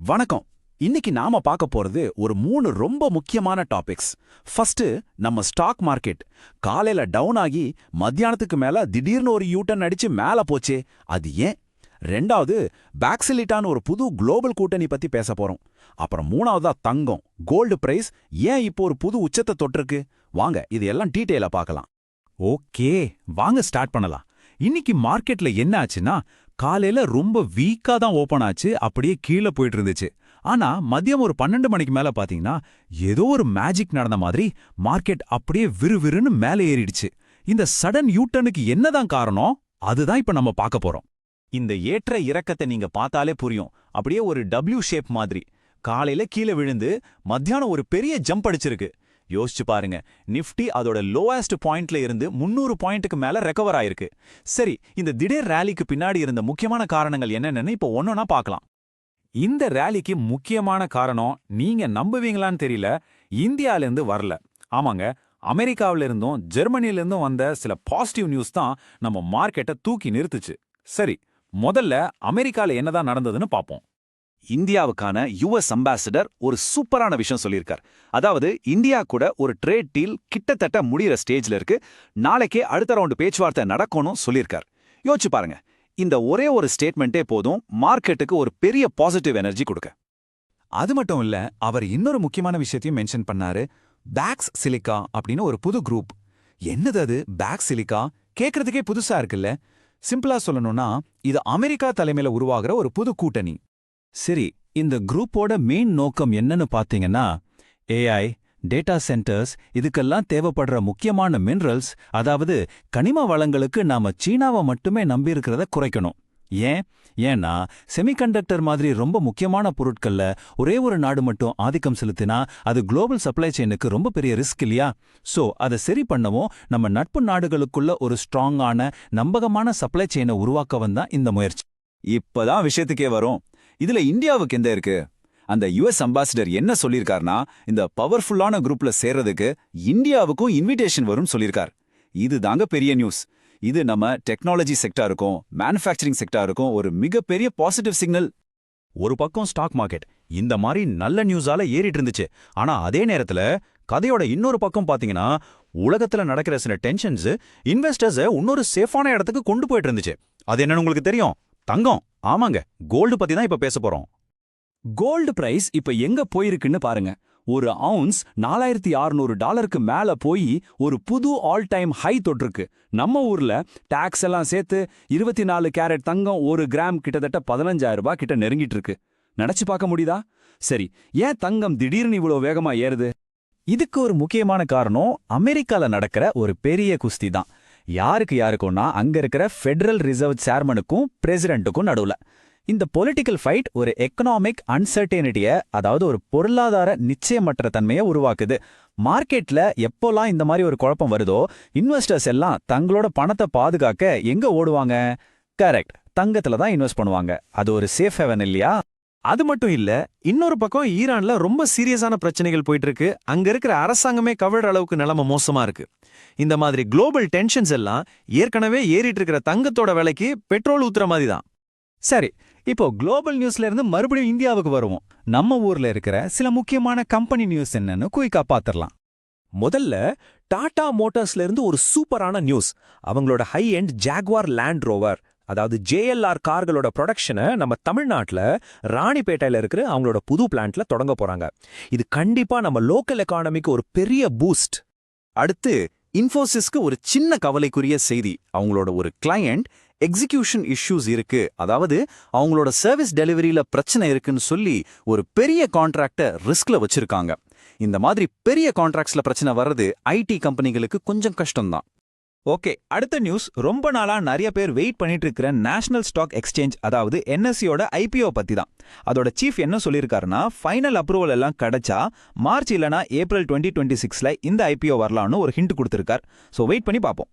வணக்கம். இன்னைக்கு நாம பார்க்க போறது ஒரு மூணு ரொம்ப முக்கியமான டாபிக்ஸ் ஃபர்ஸ்ட் நம்ம ஸ்டாக் மார்க்கெட் காலையில டவுன் ஆகி மத்தியானத்துக்கு மேல திடீர்னு ஒரு யூட்டன் அடிச்சு மேல போச்சே அது ஏன்? ரெண்டாவது பேக்சிலிட்டான்னு ஒரு புது குளோபல் கூட்டணி பத்தி பேச போறோம். அப்புறம் மூணாவதா தங்கம் கோல்டு பிரைஸ் ஏன் இப்போ ஒரு புது உச்சத்தை தொட்டிருக்கு? வாங்க இது எல்லாம் டீட்டெயிலா பார்க்கலாம். ஓகே வாங்க ஸ்டார்ட் பண்ணலாம். இன்னைக்கு மார்க்கெட்ல என்ன ஆச்சுன்னா காலையில ரொம்ப வீக்கா தான் ஓபன் ஆச்சு அப்படியே கீழே போயிட்டு இருந்துச்சு ஆனா மதியம் ஒரு பன்னெண்டு மணிக்கு மேல பாத்தீங்கன்னா ஏதோ ஒரு மேஜிக் நடந்த மாதிரி மார்க்கெட் அப்படியே விறுவிறுன்னு மேலே ஏறிடுச்சு. இந்த சடன் யூட்டனுக்கு என்னதான் காரணம்? அதுதான் இப்ப நம்ம பார்க்க போறோம். இந்த ஏற்ற இறக்கத்தை நீங்க பார்த்தாலே புரியும். அப்படியே ஒரு டபிள்யூ ஷேப் மாதிரி. காலையில கீழே விழுந்து மத்தியானம் ஒரு பெரிய ஜம்ப் அடிச்சிருக்கு. யோசிச்சு பாருங்க. நிஃப்டி அதோட லோவஸ்ட் பாயிண்ட்ல இருந்து முன்னூறு பாயிண்ட்டுக்கு மேல ரெக்கவர் ஆயிருக்கு. சரி இந்த திடீர் ரேலிக்கு பின்னாடி இருந்த முக்கியமான காரணங்கள் என்னென்னு இப்போ ஒன்னொன்னா பார்க்கலாம். இந்த ரேலிக்கு முக்கியமான காரணம் நீங்க நம்புவீங்களான்னு தெரியல இந்தியால இருந்து வரல. ஆமாங்க அமெரிக்காவில இருந்தும் ஜெர்மனில இருந்தும் வந்த சில பாசிட்டிவ் நியூஸ் தான் நம்ம மார்க்கெட்டை தூக்கி நிறுத்துச்சு. சரி முதல்ல அமெரிக்கால என்னதான் நடந்ததுன்னு பாப்போம் இந்தியாவுக்கான யுஎஸ் அம்பாசிடர் ஒரு சூப்பரான விஷயம் சொல்லியிருக்கார். அதாவது இந்தியா கூட ஒரு ட்ரேட் டீல் கிட்டத்தட்ட முடிகிற ஸ்டேஜ்ல இருக்கு. நாளைக்கே அடுத்த ரவுண்டு பேச்சுவார்த்தை நடக்கணும் சொல்லியிருக்கார். யோசிச்சு பாருங்க. இந்த ஒரே ஒரு ஸ்டேட்மெண்ட்டே போதும். மார்க்கெட்டுக்கு ஒரு பெரிய பாசிட்டிவ் எனர்ஜி கொடுக்க. அது மட்டும் இல்ல அவர் இன்னொரு முக்கியமான விஷயத்தையும் மென்ஷன் பண்ணாரு. பேக்ஸ் சிலிக்கா அப்படின்னு ஒரு புது குரூப் என்னது அது? பேக் சிலிக்கா கேக்குறதுக்கே புதுசா இருக்குல்ல. சிம்பிளா சொல்லணும்னா இது அமெரிக்கா தலைமையில உருவாகிற ஒரு புது கூட்டணி. சரி இந்த குரூப்போட மெயின் நோக்கம் என்னன்னு பாத்தீங்கன்னா ஏஐ டேட்டா சென்டர்ஸ் இதுக்கெல்லாம் தேவைப்படுற முக்கியமான மினரல்ஸ் அதாவது கனிம வளங்களுக்கு நாம சீனாவை மட்டுமே நம்பியிருக்கிறத குறைக்கணும். ஏன்? ஏன்னா செமிகண்டக்டர் மாதிரி ரொம்ப முக்கியமான பொருட்கள்ல ஒரே ஒரு நாடு மட்டும் ஆதிக்கம் செலுத்தினா அது குளோபல் சப்ளை செயினுக்கு ரொம்ப பெரிய ரிஸ்க் இல்லையா? சோ அதை சரி பண்ணவும் நம்ம நட்பு நாடுகளுக்குள்ள ஒரு ஸ்ட்ராங்கான நம்பகமான சப்ளை செயினை உருவாக்கவும் தான் இந்த முயற்சி. இப்பதான் விஷயத்துக்கே வரும். இதுல இந்தியாவுக்கு எந்த இருக்கு? அந்த யுஎஸ் அம்பாசிடர் என்ன சொல்லியிருக்காருனா இந்த பவர்ஃபுல்லான குரூப்ல சேர்றதுக்கு இந்தியாவுக்கும் இன்விடேஷன் வரும்னு சொல்லியிருக்கார் இது தாங்க பெரிய நியூஸ் இது நம்ம டெக்னாலஜி செக்டாருக்கும் மேனுஃபேக்சரிங் செக்டாருக்கும் ஒரு மிகப்பெரிய பாசிட்டிவ் சிக்னல் ஒரு பக்கம் ஸ்டாக் மார்க்கெட் இந்த மாதிரி நல்ல நியூஸால ஏறிட்டு இருந்துச்சு. ஆனா அதே நேரத்துல கதையோட இன்னொரு பக்கம் பாத்தீங்கன்னா உலகத்துல நடக்கிற சில டென்ஷன்ஸ் இன்வெஸ்டர்ஸ இன்னொரு சேஃபான இடத்துக்கு கொண்டு போயிட்டு இருந்துச்சு. அது என்னன்னு உங்களுக்கு தெரியும்? தங்கம். ஆமாங்க கோல்டு பத்தி தான் இப்ப பேச போறோம். கோல்டு பிரைஸ் இப்ப எங்க போயிருக்குன்னு பாருங்க. ஒரு அவுன்ஸ் நாலாயிரத்தி அறுநூறு டாலருக்கு மேல போய் ஒரு புது ஆல் டைம் ஹை தொட்டிருக்கு. நம்ம ஊர்ல டாக்ஸ் எல்லாம் சேர்த்து இருபத்தி நாலு கேரட் தங்கம் ஒரு கிராம் கிட்டத்தட்ட பதினஞ்சாயிரம் ரூபாய் கிட்ட நெருங்கிட்டு இருக்கு நினைச்சு பார்க்க முடியுதா? சரி ஏன் தங்கம் திடீர்னு இவ்வளவு வேகமா ஏறுது? இதுக்கு ஒரு முக்கியமான காரணம் அமெரிக்கால நடக்கிற ஒரு பெரிய குஸ்தி தான். யாருக்கு யாருக்கும்னா அங்க இருக்கிற ஃபெடரல் ரிசர்வ் சேர்மனுக்கும் பிரசிடென்ட்டுக்கும் நடுவுல. இந்த பொலிட்டிக்கல் ஃபைட் ஒரு எக்கனாமிக் அன்சர்டனிட்டிய அதாவது ஒரு பொருளாதார நிச்சயமற்ற தன்மையை உருவாக்குது. மார்க்கெட்ல எப்போல்லாம் இந்த மாதிரி ஒரு குழப்பம் வருதோ இன்வெஸ்டர்ஸ் எல்லாம் தங்களோட பணத்தை பாதுகாக்க எங்க ஓடுவாங்க? கரெக்ட் தங்கத்துல தான் இன்வெஸ்ட் பண்ணுவாங்க. அது ஒரு சேஃப் ஹெவன் இல்லையா? அது மட்டும் இல்ல இன்னொரு பக்கம் ஈரான்ல ரொம்ப சீரியஸான பிரச்சனைகள் போயிட்டு இருக்கு அங்க இருக்கிற அரசாங்கமே கவிழ அளவுக்கு நிலைமை மோசமா இருக்கு. இந்த மாதிரி குளோபல் டென்ஷன்ஸ் எல்லாம் ஏற்கனவே ஏறிட்டு இருக்கிற தங்கத்தோட விலைக்கு பெட்ரோல் ஊத்துற மாதிரி தான் சரி இப்போ குளோபல் நியூஸ்ல இருந்து மறுபடியும் இந்தியாவுக்கு வருவோம். நம்ம ஊர்ல இருக்கிற சில முக்கியமான கம்பெனி நியூஸ் என்னன்னு குயிக்கா பாத்திரலாம். முதல்ல டாடா மோட்டார்ஸ்ல இருந்து ஒரு சூப்பரான நியூஸ். அவங்களோட high end Jaguar Land Rover அதாவது ஜேஎல்ஆர் கார்களோட ப்ரொடக்ஷனை நம்ம தமிழ்நாட்டில் ராணிப்பேட்டையில் இருக்கிற அவங்களோட புது பிளான்ட்ல தொடங்க போறாங்க. இது கண்டிப்பா நம்ம லோக்கல் எக்கானமிக்கு ஒரு பெரிய பூஸ்ட் அடுத்து இன்ஃபோசிஸ்க்கு ஒரு சின்ன கவலைக்குரிய செய்தி. அவங்களோட ஒரு கிளையண்ட் எக்ஸிக்யூஷன் இஷ்யூஸ் இருக்கு. அதாவது அவங்களோட சர்வீஸ் டெலிவரியில பிரச்சனை இருக்குன்னு சொல்லி ஒரு பெரிய கான்ட்ராக்டை ரிஸ்க்ல வச்சிருக்காங்க. இந்த மாதிரி பெரிய கான்ட்ராக்ட்ஸ்ல பிரச்சனை வர்றது ஐடி கம்பெனிகளுக்கு கொஞ்சம் கஷ்டம்தான். ஓகே அடுத்த நியூஸ் ரொம்ப நாளா நிறைய பேர் வெயிட் பண்ணிட்டு இருக்கிற நேஷனல் ஸ்டாக் எக்ஸ்சேஞ்ச் அதாவது என்எஸ்சியோட ஐபிஓ பத்தி தான் அதோட சீஃப் என்ன சொல்லியிருக்காருன்னா ஃபைனல் அப்ரூவல் எல்லாம் கிடைச்சா மார்ச் இல்லனா ஏப்ரல் டுவெண்ட்டி டுவெண்ட்டி சிக்ஸ்ல இந்த ஐபிஓ வரலாம்னு ஒரு ஹிண்ட் கொடுத்துருக்கார். ஸோ வெயிட் பண்ணி பார்ப்போம்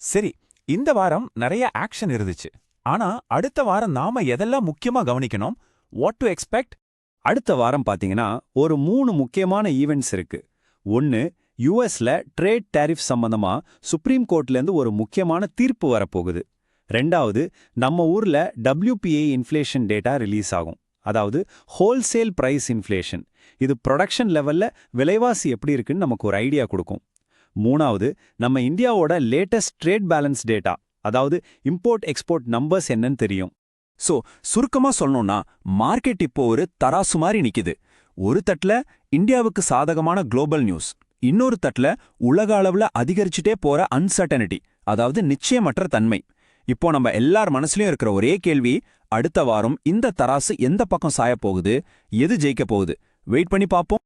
சரி இந்த வாரம் நிறைய ஆக்ஷன் இருந்துச்சு. ஆனா அடுத்த வாரம் நாம எதெல்லாம் முக்கியமா கவனிக்கணும்? வாட் டு எக்ஸ்பெக்ட் அடுத்த வாரம் பாத்தீங்கன்னா ஒரு மூணு முக்கியமான ஈவெண்ட்ஸ் இருக்கு. ஒன்னு யுஎஸ்ல ட்ரேட் டேரிஃப் சம்பந்தமா சுப்ரீம் கோர்ட்ல இருந்து ஒரு முக்கியமான தீர்ப்பு வரப்போகுது. ரெண்டாவது நம்ம ஊர்ல டபிள்யூபிஏ இன்ஃப்ளேஷன் டேட்டா ரிலீஸ் ஆகும். அதாவது ஹோல்சேல் பிரைஸ் இன்ஃப்ளேஷன் இது ப்ரொடக்ஷன் லெவல்ல விலைவாசி எப்படி இருக்குன்னு நமக்கு ஒரு ஐடியா கொடுக்கும். மூணாவது நம்ம இந்தியாவோட லேட்டஸ்ட் ட்ரேட் பேலன்ஸ் டேட்டா அதாவது இம்போர்ட் எக்ஸ்போர்ட் நம்பர்ஸ் என்னன்னு தெரியும். சோ சுருக்கமா சொல்லணும்னா மார்க்கெட் இப்போ ஒரு தராசு மாதிரி நிக்குது. ஒரு தட்டுல இந்தியாவுக்கு சாதகமான குளோபல் நியூஸ் இன்னொரு தட்டில் உலக அளவுல அதிகரிச்சுட்டே போற அன்சர்டனிட்டி அதாவது நிச்சயமற்ற தன்மை. இப்போ நம்ம எல்லார் மனசுலயும் இருக்கிற ஒரே கேள்வி அடுத்த வாரம் இந்த தராசு எந்த பக்கம் சாய போகுது எது ஜெயிக்க போகுது? வெயிட் பண்ணி பாப்போம்.